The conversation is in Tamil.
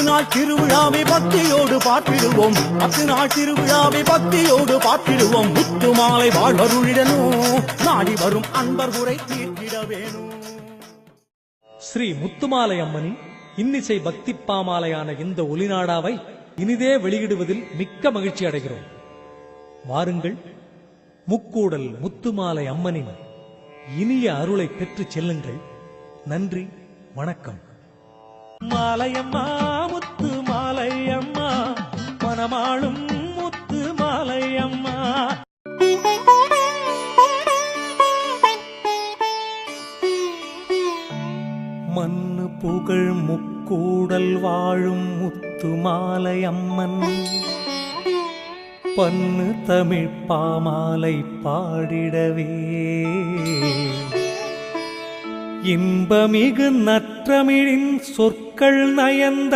பத்து நாள் திருவிழாவை பக்தியோடு பாட்டிடுவோம் பத்து நாள் திருவிழாவை பக்தியோடு பாட்டிடுவோம் முத்து மாலை வாழ்வருளிடனும் நாடி வரும் அன்பர் குறை தீர்த்திட வேணும். ஸ்ரீ முத்துமாலை அம்மனின் இன்னிசை பக்தி பாமாலையான இந்த ஒலிநாடாவை இனிதே வெளியிடுவதில் மிக்க மகிழ்ச்சி அடைகிறோம். வாருங்கள் முக்கூடல் முத்துமாலை அம்மனின் இனிய அருளை பெற்றுச் செல்லுங்கள். நன்றி வணக்கம். மாலையம்மா மனமாளும் முத்து மாலையம்மா. மண்ணு புகழ் முக்கூடல் வாழும் முத்துமாலை அம்மன் பன்னு தமிழ் பாமாலை பாடிடவே. இன்பமிகு நற்றமிழின் சொற்கள் நயந்த